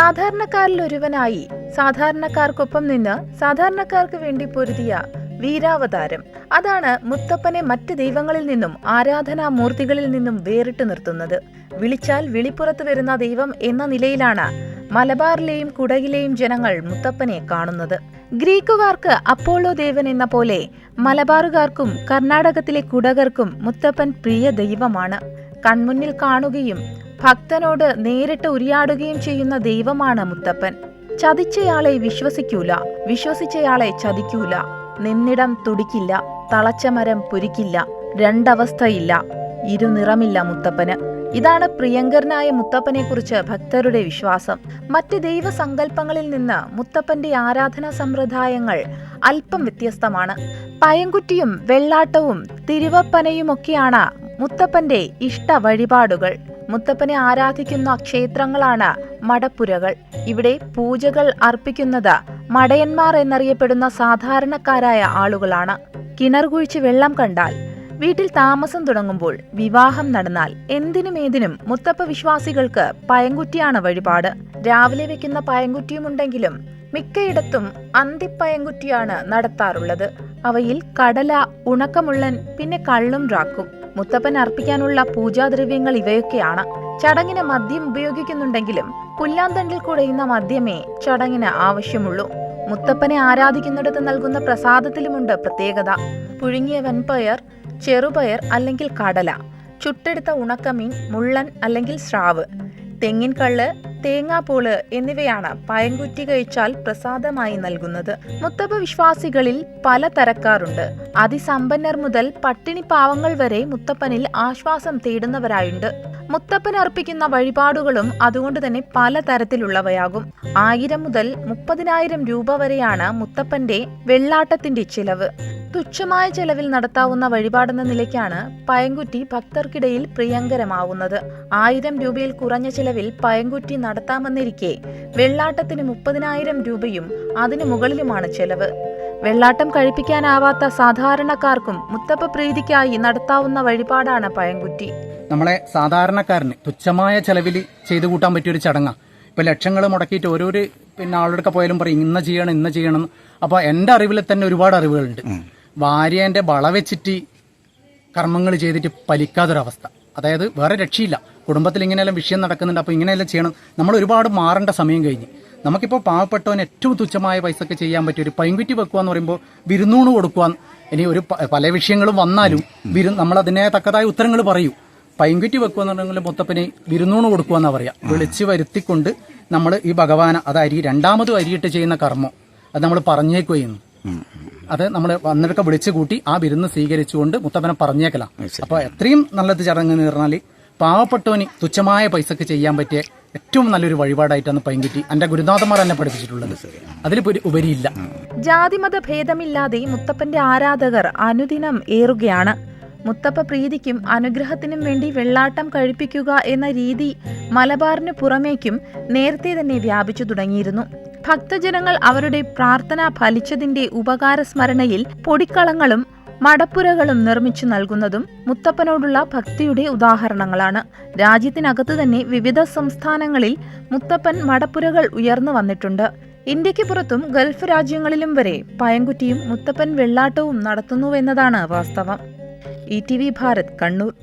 സാധാരണക്കാരിൽ ഒരുവനായി സാധാരണക്കാർക്കൊപ്പം നിന്ന് സാധാരണക്കാർക്ക് വേണ്ടി പൊരുതിയ വീരാവതാരം. അതാണ് മുത്തപ്പനെ മറ്റ് ദൈവങ്ങളിൽ നിന്നും ആരാധനാമൂർത്തികളിൽ നിന്നും വേറിട്ട് നിർത്തുന്നത്. വിളിച്ചാൽ വിളിപ്പുറത്ത് വരുന്ന ദൈവം എന്ന നിലയിലാണ് മലബാറിലെയും കുടകിലെയും ജനങ്ങൾ മുത്തപ്പനെ കാണുന്നത്. ഗ്രീക്കുകാർക്ക് അപ്പോളോ ദേവൻ എന്ന പോലെ മലബാറുകാർക്കും കർണാടകത്തിലെ കുടകർക്കും മുത്തപ്പൻ പ്രിയ ദൈവമാണ്. കൺമുന്നിൽ കാണുകയും ഭക്തനോട് നേരിട്ട് ഉരിയാടുകയും ചെയ്യുന്ന ദൈവമാണ് മുത്തപ്പൻ. ചതിച്ചയാളെ വിശ്വസിക്കൂല വിശ്വസിച്ചയാളെ ചതിക്കൂല. നിന്നിടം തുടിക്കില്ല തളച്ച മരം പൊരിക്കില്ല രണ്ടവസ്ഥയില്ല ഇരുനിറമില്ല മുത്തപ്പന്. ഇതാണ് പ്രിയങ്കരനായ മുത്തപ്പനെക്കുറിച്ച് ഭക്തരുടെ വിശ്വാസം. മറ്റ് ദൈവസങ്കല്പങ്ങളിൽ നിന്ന് മുത്തപ്പന്റെ ആരാധനാ സമ്പ്രദായങ്ങൾ അല്പം വ്യത്യസ്തമാണ്. പയങ്കുറ്റിയും വെള്ളാട്ടവും തിരുവപ്പനയുമൊക്കെയാണ് മുത്തപ്പന്റെ ഇഷ്ട വഴിപാടുകൾ മുത്തപ്പനെ ആരാധിക്കുന്ന ക്ഷേത്രങ്ങളാണ് മടപ്പുരകൾ. ഇവിടെ പൂജകൾ അർപ്പിക്കുന്നത് മടയന്മാർ എന്നറിയപ്പെടുന്ന സാധാരണക്കാരായ ആളുകളാണ്. കിണർ കുഴിച്ച് വെള്ളം കണ്ടാൽ വീട്ടിൽ താമസം തുടങ്ങുമ്പോൾ വിവാഹം നടന്നാൽ എന്തിനും ഏതിനും മുത്തപ്പ വിശ്വാസികൾക്ക് പയങ്കുറ്റിയാണ് വഴിപാട്. രാവിലെ വെക്കുന്ന പയങ്കുറ്റിയുമുണ്ടെങ്കിലും മിക്കയിടത്തും അന്തിപ്പയങ്കുറ്റിയാണ് നടത്താറുള്ളത്. അവയിൽ കടല ഉണക്കമുള്ളൻ പിന്നെ കള്ളും റാക്കും മുത്തപ്പൻ അർപ്പിക്കാനുള്ള പൂജാദ്രവ്യങ്ങൾ ഇവയൊക്കെയാണ്. ചടങ്ങിന് മദ്യം ഉപയോഗിക്കുന്നുണ്ടെങ്കിലും പുല്ലാന്തണ്ടിൽ കുടയുന്ന മദ്യമേ ചടങ്ങിന് ആവശ്യമുള്ളൂ. മുത്തപ്പനെ ആരാധിക്കുന്നിടത്ത് നൽകുന്ന പ്രസാദത്തിലുമുണ്ട് പ്രത്യേകത. പുഴുങ്ങിയ വെൺപയർ ചെറുപയർ അല്ലെങ്കിൽ കടല ചുട്ടെടുത്ത ഉണക്കമീൻ മുള്ളൻ അല്ലെങ്കിൽ സ്രാവ് തെങ്ങിൻ കള്ള് തേങ്ങാപ്പൂൾ എന്നിവയാണ് പയൻകുറ്റി കഴിച്ചാൽ പ്രസാദമായി നൽകുന്നത്. മുത്തപ്പ വിശ്വാസികളിൽ പല തരക്കാരുണ്ട്. അതിസമ്പന്നർ മുതൽ പട്ടിണി പാവങ്ങൾ വരെ മുത്തപ്പനിൽ ആശ്വാസം തേടുന്നവരായുണ്ട്. മുത്തപ്പൻ അർപ്പിക്കുന്ന വഴിപാടുകളും അതുകൊണ്ട് തന്നെ പല തരത്തിലുള്ളവയാകും. ആയിരം മുതൽ മുപ്പതിനായിരം രൂപ വരെയാണ് മുത്തപ്പന്റെ വെള്ളാട്ടത്തിന്റെ ചിലവ്. തുച്ഛമായ ചെലവിൽ നടത്താവുന്ന വഴിപാടെന്ന നിലയ്ക്കാണ് പയങ്കുറ്റി ഭക്തർക്കിടയിൽ പ്രിയങ്കരമാവുന്നത്. ആയിരം രൂപയിൽ കുറഞ്ഞ ചെലവിൽ പയങ്കുറ്റി നടത്താമെന്നിരിക്കെ വെള്ളാട്ടത്തിന് മുപ്പതിനായിരം രൂപയും അതിനു മുകളിലുമാണ് ചെലവ്. വെള്ളാട്ടം കഴിപ്പിക്കാനാവാത്ത സാധാരണക്കാർക്കും മുത്തപ്പ പ്രീതിക്കായി നടത്താവുന്ന വഴിപാടാണ് പയങ്കുറ്റി. നമ്മളെ സാധാരണക്കാരന് തുച്ഛമായ ചെലവിൽ ചെയ്തു കൂട്ടാൻ പറ്റിയ ഒരു ചടങ്ങാണ് ഇപ്പൊ ലക്ഷങ്ങൾ മുടക്കിയിട്ട് ഓരോരു പിന്നെ ആളുടെ പോയാലും പറയും ഇന്ന ചെയ്യണം ഇന്ന ചെയ്യണം അപ്പൊ എന്റെ അറിവിൽ തന്നെ ഒരുപാട് അറിവുകളുണ്ട്. ഭാര്യേന്റെ വള വെച്ചിട്ട് കർമ്മങ്ങൾ ചെയ്തിട്ട് പലിക്കാത്തൊരവസ്ഥ. അതായത് വേറെ രക്ഷയില്ല. കുടുംബത്തിൽ ഇങ്ങനെയെല്ലാം വിഷയം നടക്കുന്നുണ്ട്. അപ്പോൾ ഇങ്ങനെയെല്ലാം ചെയ്യണം. നമ്മൾ ഒരുപാട് മാറേണ്ട സമയം കഴിഞ്ഞ്. നമുക്കിപ്പോൾ പാവപ്പെട്ടവന് ഏറ്റവും തുച്ഛമായ പൈസക്ക് ചെയ്യാൻ പറ്റിയ ഒരു പൈൻകുറ്റി വെക്കുക എന്ന് പറയുമ്പോൾ വിരുന്നൂണ് കൊടുക്കുക ഇനി ഒരു പല വിഷയങ്ങളും വന്നാലും വിരു നമ്മൾ അതിനെ തക്കതായ ഉത്തരങ്ങൾ പറയൂ. പൈൻകുറ്റി വെക്കുക എന്നുണ്ടെങ്കിൽ മുത്തപ്പനെ വിരുന്നൂണ് കൊടുക്കുക എന്നാ പറയാ. വിളിച്ച് വരുത്തിക്കൊണ്ട് നമ്മൾ ഈ ഭഗവാന അത് അരി രണ്ടാമതും അരിയിട്ട് ചെയ്യുന്ന കർമ്മം അത് നമ്മൾ പറഞ്ഞേക്കുകയുന്നു. അത് നമ്മൾ വന്നിടക്ക് വിളിച്ചു കൂട്ടി ആ വിരുന്ന് സ്വീകരിച്ചുകൊണ്ട് മുത്തപ്പനെ പറഞ്ഞേക്കലാം. അപ്പൊ എത്രയും നല്ലത് ചടങ്ങ് നേർന്നാൽ പറഞ്ഞാൽ പാവപ്പെട്ടവന് തുച്ഛമായ പൈസക്ക് ചെയ്യാൻ പറ്റിയ ഏറ്റവും നല്ലൊരു വഴിപാടായിട്ടാണ് പൈൻകുറ്റി എന്റെ ഗുരുനാഥന്മാർ എന്നെ പഠിപ്പിച്ചിട്ടുള്ളത്. അതിൽ ഉപരിയില്ല. ജാതിമത ഭേദമില്ലാതെ മുത്തപ്പന്റെ ആരാധകർ അനുദിനം ഏറുകയാണ്. മുത്തപ്പ പ്രീതിക്കും അനുഗ്രഹത്തിനും വേണ്ടി വെള്ളാട്ടം കഴിപ്പിക്കുക എന്ന രീതി മലബാറിന് പുറമേക്കും നേരത്തെ തന്നെ വ്യാപിച്ചു തുടങ്ങിയിരുന്നു. ഭക്തജനങ്ങൾ അവരുടെ പ്രാർത്ഥന ഫലിച്ചതിന്റെ ഉപകാര സ്മരണയിൽ പൊടിക്കളങ്ങളും മടപ്പുരകളും നിർമ്മിച്ചു നൽകുന്നതും മുത്തപ്പനോടുള്ള ഭക്തിയുടെ ഉദാഹരണങ്ങളാണ്. രാജ്യത്തിനകത്ത് തന്നെ വിവിധ സംസ്ഥാനങ്ങളിൽ മുത്തപ്പൻ മടപ്പുരകൾ ഉയർന്നു വന്നിട്ടുണ്ട്. ഇന്ത്യയ്ക്ക് പുറത്തും ഗൾഫ് രാജ്യങ്ങളിലും വരെ പയങ്കുറ്റിയും മുത്തപ്പൻ വെള്ളാട്ടവും നടത്തുന്നുവെന്നതാണ് വാസ്തവം. E T V Bharat Kannur